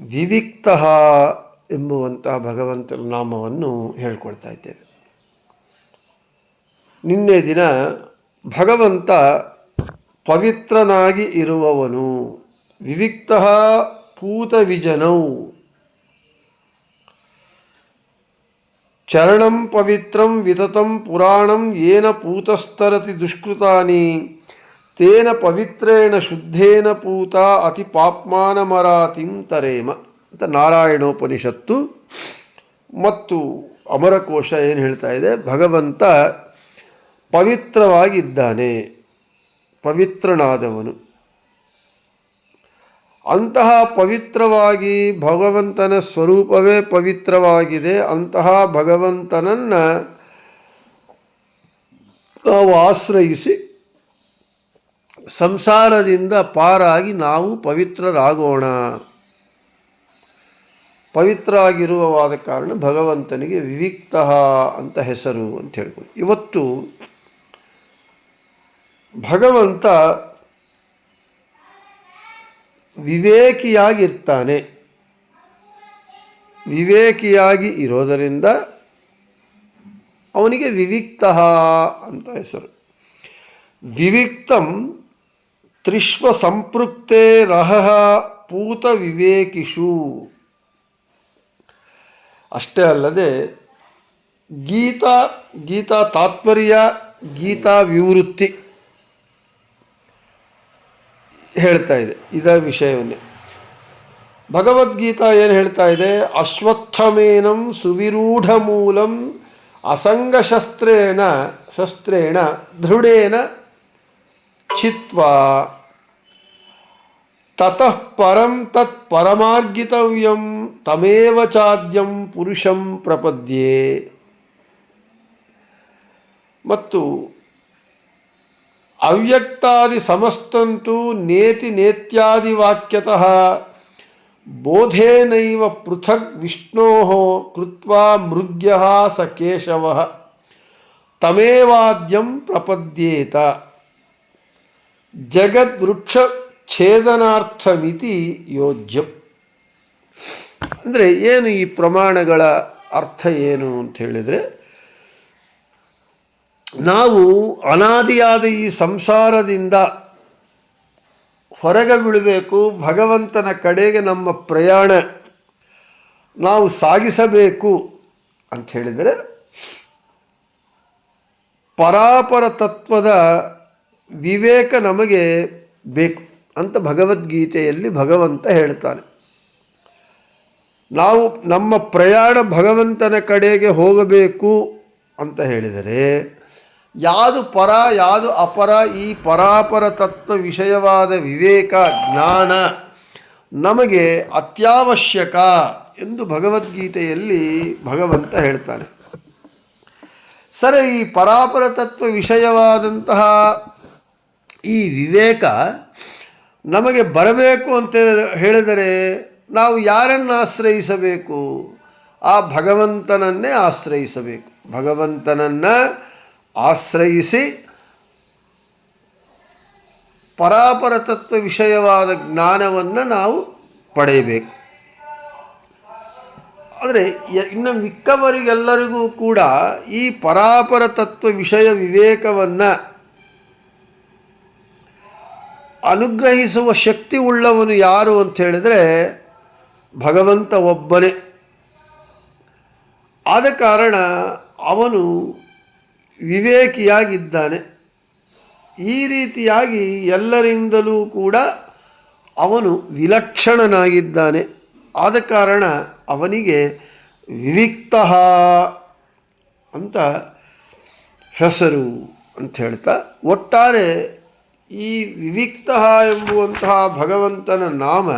ವಿವಿಕ್ತ ಎಂಬುವಂತಹ ಭಗವಂತನ ನಾಮವನ್ನು ಹೇಳ್ಕೊಳ್ತಾ ಇದ್ದೇವೆ. ನಿನ್ನೆ ದಿನ ಭಗವಂತ ಪವಿತ್ರನಾಗಿ ಇರುವವನು, ವಿವಿಕ್ತ ಪೂತವಿಜನೌ, ಚರಣಂ ಪವಿತ್ರಂ ವಿತತಂ ಪುರಾಣಂ ಏನ ಪೂತಸ್ತರತಿ ದುಷ್ಕೃತಾನಿ ತೇನ ಪವಿತ್ರೇಣ ಶುದ್ಧೇನ ಪೂತ ಅತಿ ಪಾಪ್ಮಾನಮರಾತಿಂ ತರೇಮ ಅಂತ ನಾರಾಯಣೋಪನಿಷತ್ತು. ಮತ್ತು ಅಮರಕೋಶ ಏನು ಹೇಳ್ತಾ ಇದೆ? ಭಗವಂತ ಪವಿತ್ರವಾಗಿದ್ದಾನೆ, ಪವಿತ್ರನಾದವನು. ಅಂತಹ ಪವಿತ್ರವಾಗಿ ಭಗವಂತನ ಸ್ವರೂಪವೇ ಪವಿತ್ರವಾಗಿದೆ, ಅಂತಹ ಭಗವಂತನನ್ನು ನಾವು ಆಶ್ರಯಿಸಿ ಸಂಸಾರದಿಂದ ಪಾರಾಗಿ ನಾವು ಪವಿತ್ರರಾಗೋಣ. ಪವಿತ್ರ ಆಗಿರುವವಾದ ಕಾರಣ ಭಗವಂತನಿಗೆ ವಿವಿಕ್ತ ಅಂತ ಹೆಸರು ಅಂತ ಹೇಳ್ಬೋದು. ಇವತ್ತು ಭಗವಂತ ವಿವೇಕಿಯಾಗಿರ್ತಾನೆ. ವಿವೇಕಿಯಾಗಿ ಇರೋದರಿಂದ ಅವನಿಗೆ ವಿವಿಕ್ತ ಅಂತ ಹೆಸರು. ವಿವಿಕ್ತಂ ತ್ರಿಶ್ವ ಸಂಪೃಕ್ತೆ ರಹ ಪೂತ ವಿವೇಕಿಷು ಅಷ್ಟೇ ಅಲ್ಲದೆ ಗೀತಾ ಗೀತಾ ತಾತ್ಪರ್ಯ, ಗೀತಾ ವಿವೃತ್ತಿ ಹೇಳ್ತಾ ಇದೆ, ಇದ ವಿಷಯವನ್ನೇ. ಭಗವದ್ಗೀತಾ ಏನು ಹೇಳ್ತಾ ಇದೆ? ಅಶ್ವತ್ಥಮೇನಂ ಸುವಿರೂಢ ಮೂಲಂ ಅಸಂಗಶಸ್ತ್ರೇಣ, ಶಸ್ತ್ರೇಣ ದೃಢೇನ ಚಿತ್ವಾ. ತತಃ ಪರಂ ತತ್ ಪರಮಾರ್ಗಿತವ್ಯಂ ತಮೇವ ಚಾದ್ಯಂ ಪುರುಷಂ ಪ್ರಪದ್ಯೆ ಮತ್ತು ಅವ್ಯಕ್ತಾದಿ ಸಮಸ್ತಂತೂ ನೇತಿ ನೇತ್ಯಾದಿ ವಾಕ್ಯತಃ ಬೋಧೇನೈವ ಪೃಥಕ್ ವಿಷ್ಣೋ ಕೃತ್ವಾ ಮೃಗ್ಯ ಸ ಕೇಶವ ತಮೇವಾದ್ಯಂ ಪ್ರಪದ್ಯೇತ। ಜಗದ್ವೃಕ್ಷ ಛೇದನಾರ್ಥಮಿತಿ ಯೋಜ್ಯಂ. ಅಂದರೆ ಏನು ಈ ಪ್ರಮಾಣಗಳ ಅರ್ಥ ಏನು ಅಂತ ಹೇಳಿದರೆ, ನಾವು ಅನಾದಿಯಾದ ಈ ಸಂಸಾರದಿಂದ ಹೊರಗೆ ಬೀಳಬೇಕು, ಭಗವಂತನ ಕಡೆಗೆ ನಮ್ಮ ಪ್ರಯಾಣ ನಾವು ಸಾಗಿಸಬೇಕು ಅಂತ ಹೇಳಿದರೆ, ಪರಾಪರ ತತ್ವದ ವಿವೇಕ ನಮಗೆ ಬೇಕು. ಅಂತ ಭಗವದ್ಗೀತೆಯಲ್ಲಿ ಭಗವಂತ ಹೇಳ್ತಾನೆ. ನಾವು ನಮ್ಮ ಪ್ರಯಾಣ ಭಗವಂತನ ಕಡೆಗೆ ಹೋಗಬೇಕು ಅಂತ ಹೇಳಿದರೆ ಯಾವುದು ಪರ ಯಾವುದು ಅಪರ ಈ ಪರಾಪರ ತತ್ವ ವಿಷಯವಾದ ವಿವೇಕ ಜ್ಞಾನ ನಮಗೆ ಅತ್ಯವಶ್ಯಕ ಎಂದು ಭಗವದ್ಗೀತೆಯಲ್ಲಿ ಭಗವಂತ ಹೇಳ್ತಾನೆ. ಸರಿ, ಈ ಪರಾಪರ ತತ್ವ ವಿಷಯವಾದಂತಹ ಈ ವಿವೇಕ ನಮಗೆ ಬರಬೇಕು ಅಂತ ಹೇಳಿದರೆ ನಾವು ಯಾರನ್ನು ಆಶ್ರಯಿಸಬೇಕು? ಆ ಭಗವಂತನನ್ನೇ ಆಶ್ರಯಿಸಬೇಕು. ಭಗವಂತನನ್ನು ಆಶ್ರಯಿಸಿ ಪರಾಪರ ತತ್ವ ವಿಷಯವಾದ ಜ್ಞಾನವನ್ನು ನಾವು ಪಡೆಯಬೇಕು. ಆದರೆ ಇನ್ನು ಮಿಕ್ಕವರಿಗೆಲ್ಲರಿಗೂ ಕೂಡ ಈ ಪರಾಪರ ತತ್ವ ವಿಷಯ ವಿವೇಕವನ್ನು ಅನುಗ್ರಹಿಸುವ ಶಕ್ತಿ ಉಳ್ಳವನು ಯಾರು ಅಂತ ಹೇಳಿದರೆ ಭಗವಂತ ಒಬ್ಬನೇ. ಆದ ಕಾರಣ ಅವನು ವಿವೇಕಿಯಾಗಿದ್ದಾನೆ. ಈ ರೀತಿಯಾಗಿ ಎಲ್ಲರಿಂದಲೂ ಕೂಡ ಅವನು ವಿಲಕ್ಷಣನಾಗಿದ್ದಾನೆ. ಆದ ಕಾರಣ ಅವನಿಗೆ ವಿವಿಕ್ತ ಅಂತ ಹೆಸರು ಅಂತ ಹೇಳ್ತಾ, ಒಟ್ಟಾರೆ ಈ ವಿವಿಕ್ತ ಎಂಬುವಂತಹ ಭಗವಂತನ ನಾಮ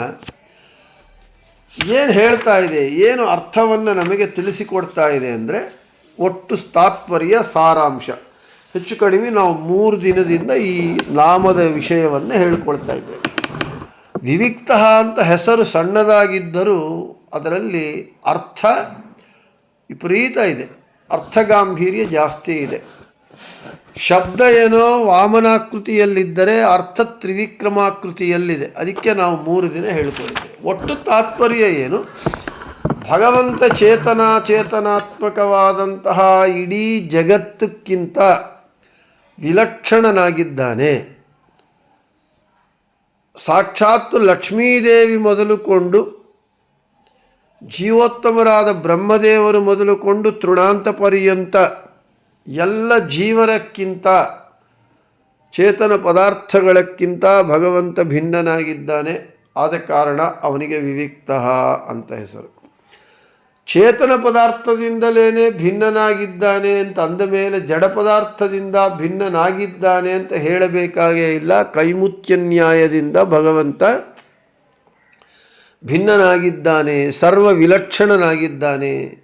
ಏನು ಹೇಳ್ತಾ ಇದೆ, ಏನು ಅರ್ಥವನ್ನು ನಮಗೆ ತಿಳಿಸಿಕೊಡ್ತಾ ಇದೆ ಅಂದರೆ ಒಟ್ಟು ತಾತ್ಪರ್ಯ ಸಾರಾಂಶ. ಹೆಚ್ಚು ಕಡಿಮೆ ನಾವು ಮೂರು ದಿನದಿಂದ ಈ ನಾಮದ ವಿಷಯವನ್ನು ಹೇಳಿಕೊಳ್ತಾ ಇದ್ದೇವೆ. ವಿವಿಕ್ತ ಅಂತ ಹೆಸರು ಸಣ್ಣದಾಗಿದ್ದರೂ ಅದರಲ್ಲಿ ಅರ್ಥ ವಿಪರೀತ ಇದೆ. ಅರ್ಥಗಾಂಭೀರ್ಯ ಜಾಸ್ತಿ ಇದೆ. ಶಬ್ದ ಏನೋ ವಾಮನಾಕೃತಿಯಲ್ಲಿದ್ದರೆ ಅರ್ಥ ತ್ರಿವಿಕ್ರಮಾಕೃತಿಯಲ್ಲಿದೆ. ಅದಕ್ಕೆ ನಾವು ಮೂರು ದಿನ ಹೇಳ್ಕೊಂಡಿದ್ದೇವೆ. ಒಟ್ಟು ತಾತ್ಪರ್ಯ ಏನು? ಭಗವಂತ ಚೇತನ ಚೇತನಾತ್ಮಕವಾದಂತಹ ಇಡೀ ಜಗತ್ತಕ್ಕಿಂತ ವಿಲಕ್ಷಣನಾಗಿದ್ದಾನೆ. ಸಾಕ್ಷಾತ್ ಲಕ್ಷ್ಮೀದೇವಿ ಮೊದಲುಕೊಂಡು, ಜೀವೋತ್ತಮರಾದ ಬ್ರಹ್ಮದೇವರು ಮೊದಲುಕೊಂಡು ತೃಣಾಂತ ಪರ್ಯಂತ ಎಲ್ಲ ಜೀವನಕ್ಕಿಂತ ಚೇತನ ಪದಾರ್ಥಗಳಕ್ಕಿಂತ ಭಗವಂತ ಭಿನ್ನನಾಗಿದ್ದಾನೆ. ಆದ ಕಾರಣ ಅವನಿಗೆ ವಿವಿಕ್ತ ಅಂತ ಹೆಸರು. ಚೇತನ ಪದಾರ್ಥದಿಂದಲೇ ಭಿನ್ನನಾಗಿದ್ದಾನೆ ಅಂತ ಅಂದ ಮೇಲೆ ಜಡ ಪದಾರ್ಥದಿಂದ ಭಿನ್ನನಾಗಿದ್ದಾನೆ ಅಂತ ಹೇಳಬೇಕಾಗೇ ಇಲ್ಲ. ಕೈಮುತ್ಯ ನ್ಯಾಯದಿಂದ ಭಗವಂತ ಭಿನ್ನನಾಗಿದ್ದಾನೆ ಸರ್ವ ವಿಲಕ್ಷಣನಾಗಿದ್ದಾನೆ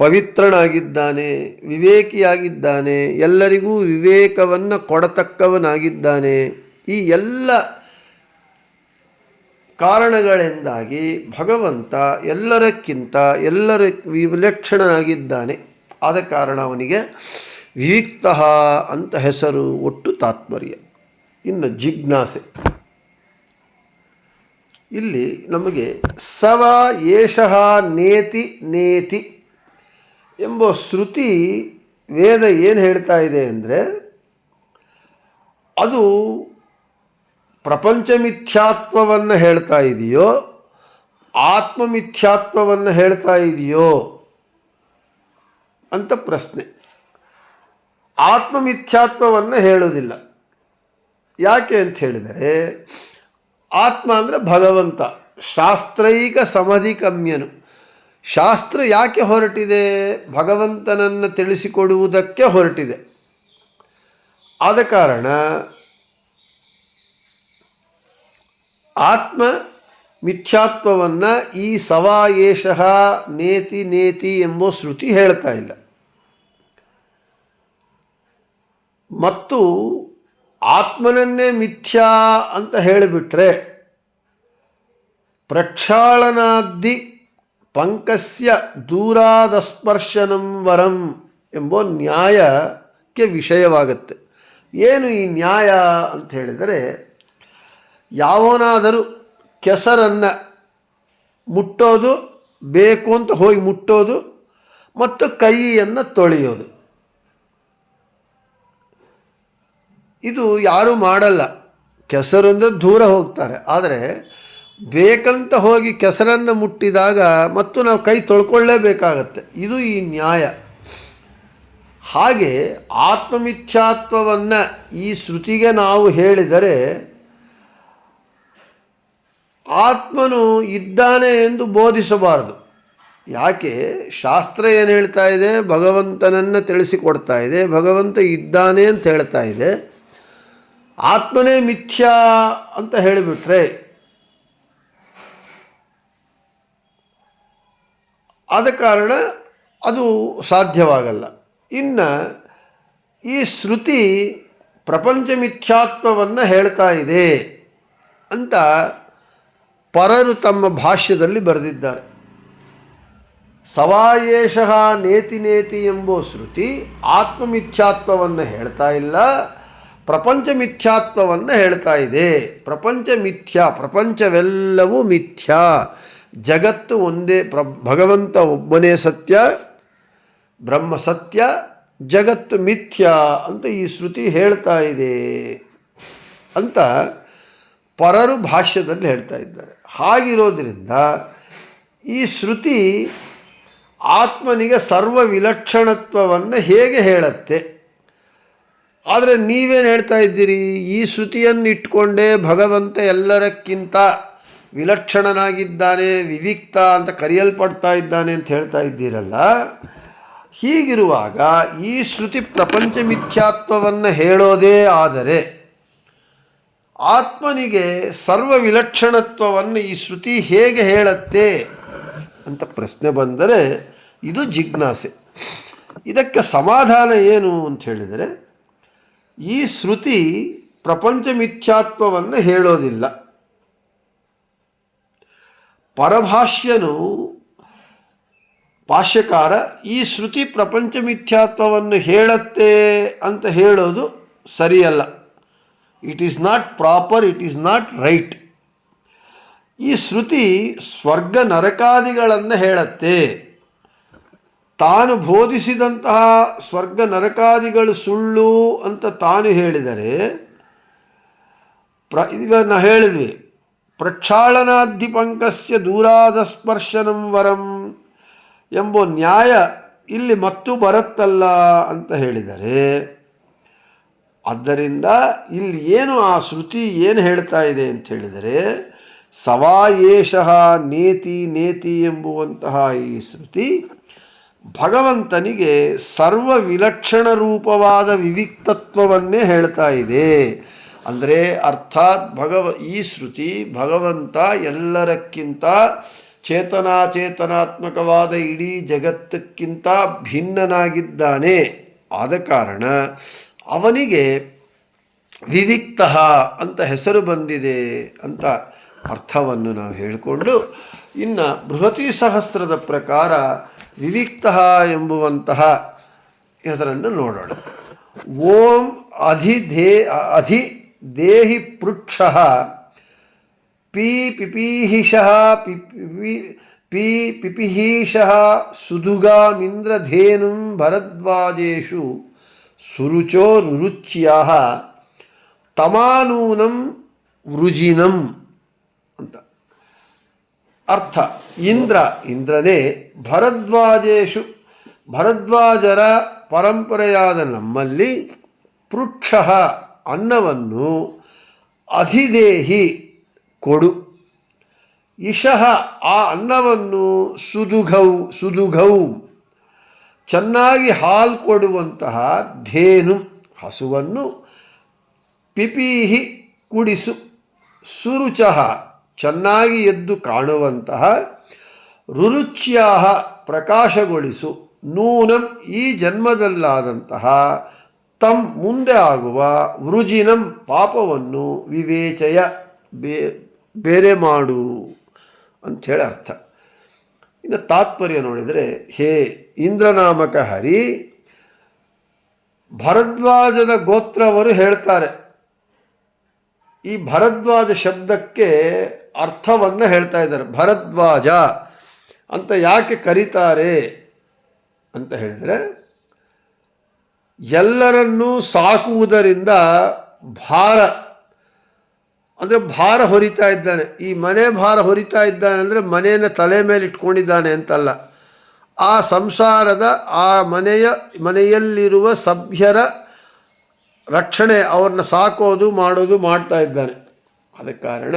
ಪವಿತ್ರನಾಗಿದ್ದಾನೆ, ವಿವೇಕಿಯಾಗಿದ್ದಾನೆ, ಎಲ್ಲರಿಗೂ ವಿವೇಕವನ್ನು ಕೊಡತಕ್ಕವನಾಗಿದ್ದಾನೆ. ಈ ಎಲ್ಲ ಕಾರಣಗಳಿಂದಾಗಿ ಭಗವಂತ ಎಲ್ಲರಕ್ಕಿಂತ ಎಲ್ಲರ ವಿಲಕ್ಷಣನಾಗಿದ್ದಾನೆ. ಆದ ಕಾರಣ ಅವನಿಗೆ ವಿವಿಕ್ತ ಅಂತ ಹೆಸರು ಒಟ್ಟು ತಾತ್ಪರ್ಯ. ಇನ್ನು ಜಿಜ್ಞಾಸೆ. ಇಲ್ಲಿ ನಮಗೆ ಸವ ಏಷ ನೇತಿ ನೇತಿ ಎಂಬ ಶ್ರುತಿ ವೇದ ಏನು ಹೇಳ್ತಾ ಇದೆ ಅಂದರೆ, ಅದು ಪ್ರಪಂಚ ಮಿಥ್ಯಾತ್ವವನ್ನು ಹೇಳ್ತಾ ಇದೆಯೋ ಆತ್ಮಮಿಥ್ಯಾತ್ವವನ್ನು ಹೇಳ್ತಾ ಇದೆಯೋ ಅಂತ ಪ್ರಶ್ನೆ. ಆತ್ಮಮಿಥ್ಯಾತ್ವವನ್ನು ಹೇಳೋದಿಲ್ಲ ಯಾಕೆ ಅಂತ ಹೇಳಿದರೆ, ಆತ್ಮ ಅಂದರೆ ಭಗವಂತ, ಶಾಸ್ತ್ರೈಕ ಸಮಧಿಕಮ್ಯನು ಶಾಸ್ತ್ರ ಯಾಕೆ ಹೊರಟಿದೆ? ಭಗವಂತನನ್ನು ತಿಳಿಸಿಕೊಡುವುದಕ್ಕೆ ಹೊರಟಿದೆ. ಆದ ಕಾರಣ ಆತ್ಮ ಮಿಥ್ಯಾತ್ವವನ್ನು ಈ ಸವಾಯೇಷಃ ನೇತಿ ನೇತಿ ಎಂಬ ಶ್ರುತಿ ಹೇಳ್ತಾ ಇಲ್ಲ. ಮತ್ತು ಆತ್ಮನನ್ನೇ ಮಿಥ್ಯಾ ಅಂತ ಹೇಳಿಬಿಟ್ರೆ ಪ್ರಕ್ಷಾಳನಾದ್ದಿ ಪಂಕಸ್ಯ ದೂರಾದಸ್ಪರ್ಶನಂ ವರಂ ಎಂಬ ನ್ಯಾಯಕ್ಕೆ ವಿಷಯವಾಗುತ್ತೆ. ಏನು ಈ ನ್ಯಾಯ ಅಂತ ಹೇಳಿದರೆ, ಯಾವನಾದರೂ ಕೆಸರನ್ನು ಮುಟ್ಟೋದು ಬೇಕು ಅಂತ ಹೋಗಿ ಮುಟ್ಟೋದು ಮತ್ತು ಕೈಯನ್ನು ತೊಳೆಯೋದು. ಇದು ಯಾರೂ ಮಾಡಲ್ಲ. ಕೆಸರಿಂದ ದೂರ ಹೋಗ್ತಾರೆ. ಆದರೆ ಬೇಕಂತ ಹೋಗಿ ಕೆಸರನ್ನು ಮುಟ್ಟಿದಾಗ ಮತ್ತು ನಾವು ಕೈ ತೊಳ್ಕೊಳ್ಳೇಬೇಕಾಗತ್ತೆ. ಇದು ಈ ನ್ಯಾಯ. ಹಾಗೆ ಆತ್ಮಮಿಥ್ಯಾತ್ವವನ್ನು ಈ ಶ್ರುತಿಗೆ ನಾವು ಹೇಳಿದರೆ ಆತ್ಮನು ಇದ್ದಾನೆ ಎಂದು ಬೋಧಿಸಬಾರದು. ಯಾಕೆ? ಶಾಸ್ತ್ರ ಏನು ಹೇಳ್ತಾ ಇದೆ? ಭಗವಂತನನ್ನು ತಿಳಿಸಿಕೊಡ್ತಾ ಇದೆ. ಭಗವಂತ ಇದ್ದಾನೆ ಅಂತ ಹೇಳ್ತಾ ಇದೆ. ಆತ್ಮನೇ ಮಿಥ್ಯಾ ಅಂತ ಹೇಳಿಬಿಟ್ರೆ ಆದ ಕಾರಣ ಅದು ಸಾಧ್ಯವಾಗಲ್ಲ. ಇನ್ನು ಈ ಶ್ರುತಿ ಪ್ರಪಂಚ ಮಿಥ್ಯಾತ್ವವನ್ನು ಹೇಳ್ತಾ ಇದೆ ಅಂತ ಪರರು ತಮ್ಮ ಭಾಷ್ಯದಲ್ಲಿ ಬರೆದಿದ್ದಾರೆ. ಸವಾಯೇಷಃ ನೇತಿ ನೇತಿ ಎಂಬೋ ಶ್ರುತಿ ಆತ್ಮಮಿಥ್ಯಾತ್ವವನ್ನು ಹೇಳ್ತಾ ಇಲ್ಲ ಪ್ರಪಂಚ ಮಿಥ್ಯಾತ್ವವನ್ನು ಹೇಳ್ತಾ ಇದೆ. ಪ್ರಪಂಚ ಮಿಥ್ಯಾ ಪ್ರಪಂಚವೆಲ್ಲವೂ ಮಿಥ್ಯಾ. ಜಗತ್ತು ಒಂದೇ ಪ್ರ, ಭಗವಂತ ಒಬ್ಬನೇ ಸತ್ಯ, ಬ್ರಹ್ಮ ಸತ್ಯ, ಜಗತ್ತು ಮಿಥ್ಯ ಅಂತ ಈ ಶ್ರುತಿ ಹೇಳ್ತಾ ಇದೆ ಅಂತ ಪರರು ಭಾಷ್ಯದಲ್ಲಿ ಹೇಳ್ತಾ ಇದ್ದಾರೆ. ಹಾಗಿರೋದ್ರಿಂದ ಈ ಶ್ರುತಿ ಆತ್ಮನಿಗೆ ಸರ್ವ ವಿಲಕ್ಷಣತ್ವವನ್ನು ಹೇಗೆ ಹೇಳತ್ತೆ? ಆದರೆ ನೀವೇನು ಹೇಳ್ತಾ ಇದ್ದೀರಿ? ಈ ಶ್ರುತಿಯನ್ನು ಇಟ್ಕೊಂಡೇ ಭಗವಂತ ಎಲ್ಲರಕ್ಕಿಂತ ವಿಲಕ್ಷಣನಾಗಿದ್ದಾನೆ, ವಿವಿಕ್ತ ಅಂತ ಕರೆಯಲ್ಪಡ್ತಾ ಇದ್ದಾನೆ ಅಂತ ಹೇಳ್ತಾ ಇದ್ದೀರಲ್ಲ, ಹೀಗಿರುವಾಗ ಈ ಶ್ರುತಿ ಪ್ರಪಂಚ ಮಿಥ್ಯಾತ್ವವನ್ನು ಹೇಳೋದೇ ಆದರೆ ಆತ್ಮನಿಗೆ ಸರ್ವ ವಿಲಕ್ಷಣತ್ವವನ್ನು ಈ ಶ್ರುತಿ ಹೇಗೆ ಹೇಳತ್ತೆ ಅಂತ ಪ್ರಶ್ನೆ ಬಂದರೆ ಇದು ಜಿಜ್ಞಾಸೆ. ಇದಕ್ಕೆ ಸಮಾಧಾನ ಏನು ಅಂತ ಹೇಳಿದರೆ ಈ ಶ್ರುತಿ ಪ್ರಪಂಚ ಮಿಥ್ಯಾತ್ವವನ್ನು ಹೇಳೋದಿಲ್ಲ. ಪರಭಾಷ್ಯನು ಭಾಷ್ಯಕಾರ ಈ ಶ್ರುತಿ ಪ್ರಪಂಚ ಮಿಥ್ಯಾತ್ವವನ್ನು ಹೇಳತ್ತೆ ಅಂತ ಹೇಳೋದು ಸರಿಯಲ್ಲ. It is not proper it is not right ಈ ಶ್ರುತಿ ಸ್ವರ್ಗ ನರಕಾದಿಗಳನ್ನು ಹೇಳತ್ತೆ. ತಾನು ಬೋಧಿಸಿದಂತಹ ಸ್ವರ್ಗ ನರಕಾದಿಗಳು ಸುಳ್ಳು ಅಂತ ತಾನು ಹೇಳಿದರೆ ಪ್ರ ಈಗ ನಾವು ಹೇಳಿದ್ವಿ. ಪ್ರಕ್ಷಾಳನಾಧಿಪಂಕಸ್ಯ ದೂರಾದ ಸ್ಪರ್ಶನಂ ವರಂ ಎಂಬ ನ್ಯಾಯ ಇಲ್ಲಿ ಮತ್ತು ಬರುತ್ತಲ್ಲ ಅಂತ ಹೇಳಿದರೆ, ಆದ್ದರಿಂದ ಇಲ್ಲಿ ಏನು ಆ ಶ್ರುತಿ ಏನು ಹೇಳ್ತಾ ಇದೆ ಅಂತ ಹೇಳಿದರೆ ಸವಾಯೇಷಃ ನೇತಿ ನೇತಿ ಎಂಬುವಂತಹ ಈ ಶ್ರುತಿ ಭಗವಂತನಿಗೆ ಸರ್ವ ವಿಲಕ್ಷಣ ರೂಪವಾದ ವಿವಿಕ್ತತ್ವವನ್ನೇ ಹೇಳ್ತಾ ಇದೆ. ಅಂದರೆ ಅರ್ಥಾತ್ ಭಗವ, ಈ ಶ್ರುತಿ ಭಗವಂತ ಎಲ್ಲರಕ್ಕಿಂತ ಚೇತನಾಚೇತನಾತ್ಮಕವಾದ ಇಡೀ ಜಗತ್ತಕ್ಕಿಂತ ಭಿನ್ನನಾಗಿದ್ದಾನೆ. ಆದ ಕಾರಣ ಅವನಿಗೆ ವಿವಿಕ್ತ ಅಂತ ಹೆಸರು ಬಂದಿದೆ ಅಂತ ಅರ್ಥವನ್ನು ನಾವು ಹೇಳಿಕೊಂಡು ಇನ್ನು ಬೃಹತಿ ಸಹಸ್ರದ ಪ್ರಕಾರ ವಿವಿಕ್ತ ಎಂಬುವಂತಹ ಹೆಸರನ್ನು ನೋಡೋಣ. ಓಂ ಅಧಿಧೇ, ಅಧಿ ದೇಹಿ ಪೃಕ್ಷ ಪಿ ಪಿಪೀಹಿಷಃ ಪಿಪಿ ಪಿ ಪಿಪಿಹೀಷಃ ಸುದುಗಾಮಿಂದ್ರಧೇನುಂ ಭರದ್ವಾಜೇಶು ಸುರುಚೋ ರುರುಚ್ಯಾಹ ತಮಾನೂನಂ ವೃಜಿನಂ ಅಂತ. ಅರ್ಥ, ಇಂದ್ರ, ಇಂದ್ರನೇ ಭರದ್ವಾಜೇಶು ಭರದ್ವಾಜರ ಪರಂಪರೆಯಾದ ನಮ್ಮಲ್ಲಿ ಪೃಕ್ಷ ಅನ್ನವನ್ನು ಅಧಿದೇಹಿ ಕೊಡು. ಇಶಃ ಆ ಅನ್ನವನ್ನು ಸುದುಘೌ ಸುದುಘೌ. ಚೆನ್ನಾಗಿ ಹಾಲು ಕೊಡುವಂತಹ ಧೇನು, ಹಸುವನ್ನು ಪಿಪೀಹಿ ಕುಡಿಸು. ಸುರುಚಃ ಚೆನ್ನಾಗಿ ಎದ್ದು ಕಾಣುವಂತಹ ರುರುಚ್ಯಾಹ ಪ್ರಕಾಶಗೊಳಿಸು. ನೂನಂ ಈ ಜನ್ಮದಲ್ಲಾದಂತಹ ತಮ್ ಮುಂದೆ ಆಗುವ ವೃಜಿನಂ ಪಾಪವನ್ನು ವಿವೇಚಯ ಬೇ, ಬೇರೆ ಮಾಡು ಅಂಥೇಳಿ ಅರ್ಥ. ಇನ್ನು ತಾತ್ಪರ್ಯ ನೋಡಿದರೆ, ಹೇ ಇಂದ್ರನಾಮಕ ಹರಿ, ಭರದ್ವಾಜದ ಗೋತ್ರವರು ಹೇಳ್ತಾರೆ. ಈ ಭರದ್ವಾಜ ಶಬ್ದಕ್ಕೆ ಅರ್ಥವನ್ನು ಹೇಳ್ತಾ ಇದ್ದಾರೆ. ಭರದ್ವಾಜ ಅಂತ ಯಾಕೆ ಕರೀತಾರೆ ಅಂತ ಹೇಳಿದರೆ ಎಲ್ಲರನ್ನೂ ಸಾಕುವುದರಿಂದ ಭಾರ. ಅಂದರೆ ಭಾರ ಹೊರಿತಾ ಇದ್ದಾನೆ. ಈ ಮನೆ ಭಾರ ಹೊರಿತಾ ಇದ್ದಾನೆ ಅಂದರೆ ಮನೆಯನ್ನು ತಲೆ ಮೇಲೆ ಇಟ್ಕೊಂಡಿದ್ದಾನೆ ಅಂತಲ್ಲ. ಆ ಸಂಸಾರದ, ಆ ಮನೆಯ, ಮನೆಯಲ್ಲಿರುವ ಸಭ್ಯರ ರಕ್ಷಣೆ ಅವ್ರನ್ನ ಸಾಕೋದು, ಮಾಡೋದು, ಮಾಡ್ತಾ ಇದ್ದಾನೆ. ಆದ ಕಾರಣ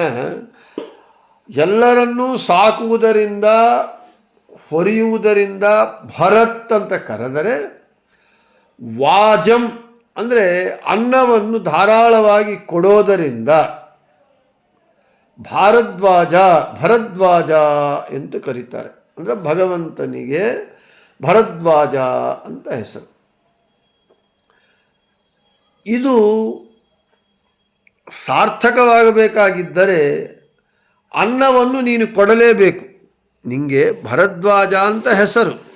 ಎಲ್ಲರನ್ನೂ ಸಾಕುವುದರಿಂದ, ಹೊರೆಯುವುದರಿಂದ ಭರತ್ ಅಂತ ಕರೆದರೆ ವಾಜಂ ಅಂದರೆ ಅನ್ನವನ್ನು ಧಾರಾಳವಾಗಿ ಕೊಡೋದರಿಂದ ಭಾರದ್ವಾಜ, ಭರದ್ವಾಜ ಎಂದು ಕರೀತಾರೆ. ಅಂದರೆ ಭಗವಂತನಿಗೆ ಭರದ್ವಾಜ ಅಂತ ಹೆಸರು. ಇದು ಸಾರ್ಥಕವಾಗಬೇಕಾಗಿದ್ದರೆ ಅನ್ನವನ್ನು ನೀನು ಕೊಡಲೇಬೇಕು. ನಿಮಗೆ ಭರದ್ವಾಜ ಅಂತ ಹೆಸರು.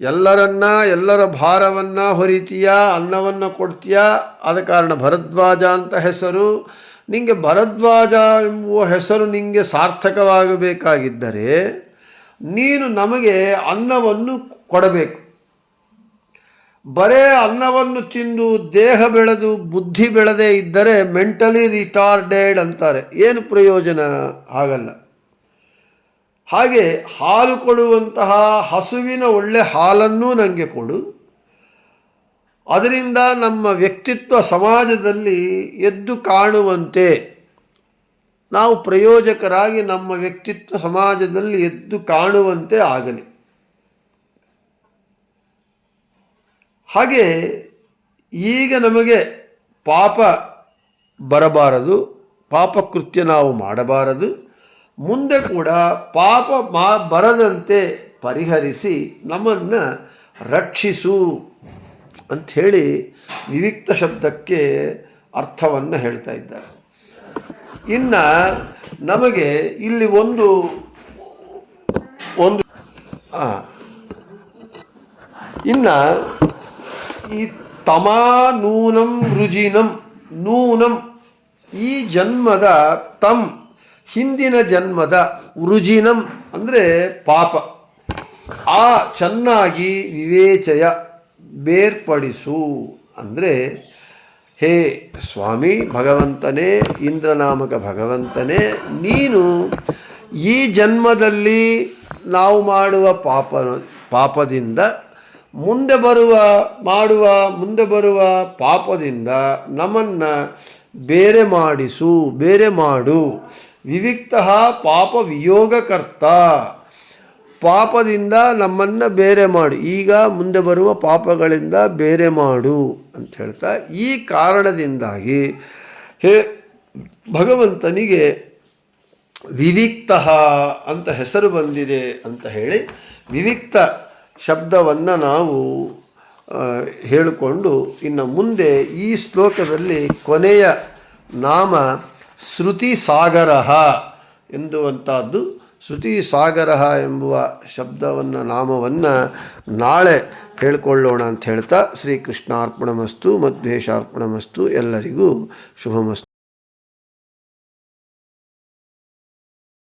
ಎಲ್ಲರನ್ನ, ಎಲ್ಲರ ಭಾರವನ್ನು ಹೊರಿತೀಯ, ಅನ್ನವನ್ನು ಕೊಡ್ತೀಯ. ಆದ ಕಾರಣ ಭರದ್ವಾಜ ಅಂತ ಹೆಸರು. ನಿಮಗೆ ಭರದ್ವಾಜ ಎಂಬುವ ಹೆಸರು ನಿಮಗೆ ಸಾರ್ಥಕವಾಗಬೇಕಾಗಿದ್ದರೆ ನೀನು ನಮಗೆ ಅನ್ನವನ್ನು ಕೊಡಬೇಕು. ಬರೇ ಅನ್ನವನ್ನು ತಿಂದು ದೇಹ ಬೆಳೆದು ಬುದ್ಧಿ ಬೆಳೆದೇ ಇದ್ದರೆ ಮೆಂಟಲಿ ರಿಟಾರ್ಡೆಡ್ ಅಂತಾರೆ. ಏನು ಪ್ರಯೋಜನ? ಹಾಗಲ್ಲ. ಹಾಗೆ ಹಾಲು ಕೊಡುವಂತಹ ಹಸುವಿನ ಒಳ್ಳೆ ಹಾಲನ್ನೂ ನನಗೆ ಕೊಡು. ಅದರಿಂದ ನಮ್ಮ ವ್ಯಕ್ತಿತ್ವ ಸಮಾಜದಲ್ಲಿ ಎದ್ದು ಕಾಣುವಂತೆ. ನಾವು ಪ್ರಯೋಜಕರಾಗಿ ನಮ್ಮ ವ್ಯಕ್ತಿತ್ವ ಸಮಾಜದಲ್ಲಿ ಎದ್ದು ಕಾಣುವಂತೆ ಆಗಲಿ. ಹಾಗೆ ಈಗ ನಮಗೆ ಪಾಪ ಬರಬಾರದು. ಪಾಪಕೃತ್ಯ ನಾವು ಮಾಡಬಾರದು. ಮುಂದೆ ಕೂಡ ಪಾಪ ಮಾ ಬರದಂತೆ ಪರಿಹರಿಸಿ ನಮ್ಮನ್ನು ರಕ್ಷಿಸು ಅಂಥೇಳಿ ವಿವಿಕ್ತ ಶಬ್ದಕ್ಕೆ ಅರ್ಥವನ್ನು ಹೇಳ್ತಾ ಇದ್ದಾರೆ. ಇನ್ನು ನಮಗೆ ಇಲ್ಲಿ ಒಂದು ಒಂದು ಇನ್ನು ಈ ತಮಾ ನೂನಂ ರುಜಿನಂ, ನೂನಂ, ಈ ಜನ್ಮದ ತಮ್ ಹಿಂದಿನ ಜನ್ಮದ ಉರುಜಿನಂ ಅಂದರೆ ಪಾಪ. ಆ ಚೆನ್ನಾಗಿ ವಿವೇಚಯ ಬೇರ್ಪಡಿಸು ಅಂದರೆ ಹೇ ಸ್ವಾಮಿ, ಭಗವಂತನೇ, ಇಂದ್ರನಾಮಕ ಭಗವಂತನೇ, ನೀನು ಈ ಜನ್ಮದಲ್ಲಿ ನಾವು ಮಾಡುವ ಪಾಪ ಪಾಪದಿಂದ ಮುಂದೆ ಬರುವ, ಮಾಡುವ, ಮುಂದೆ ಬರುವ ಪಾಪದಿಂದ ನಮ್ಮನ್ನು ಬೇರೆ ಮಾಡಿಸು, ಬೇರೆ ಮಾಡು. ವಿವಿಕ್ತ ಪಾಪ ವಿಯೋಗಕರ್ತ. ಪಾಪದಿಂದ ನಮ್ಮನ್ನು ಬೇರೆ ಮಾಡು. ಈಗ ಮುಂದೆ ಬರುವ ಪಾಪಗಳಿಂದ ಬೇರೆ ಮಾಡು ಅಂತ ಹೇಳ್ತಾ, ಈ ಕಾರಣದಿಂದಾಗಿ ಹೇ, ಭಗವಂತನಿಗೆ ವಿವಿಕ್ತ ಅಂತ ಹೆಸರು ಬಂದಿದೆ ಅಂತ ಹೇಳಿ ವಿವಿಕ್ತ ಶಬ್ದವನ್ನು ನಾವು ಹೇಳಿಕೊಂಡು ಇನ್ನು ಮುಂದೆ ಈ ಶ್ಲೋಕದಲ್ಲಿ ಕೊನೆಯ ನಾಮ ಶ್ರುತಿ ಸಾಗರ ಎಂದುವಂಥದ್ದು ಶ್ರುತಿ ಸಾಗರ ಎಂಬುವ ಶಬ್ದವನ್ನು, ನಾಮವನ್ನು ನಾಳೆ ಹೇಳ್ಕೊಳ್ಳೋಣ ಅಂತ ಹೇಳ್ತಾ ಶ್ರೀಕೃಷ್ಣಾರ್ಪಣಮಸ್ತು ಮಧ್ವೇಶಾರ್ಪಣಮಸ್ತು ಎಲ್ಲರಿಗೂ ಶುಭಮಸ್ತು.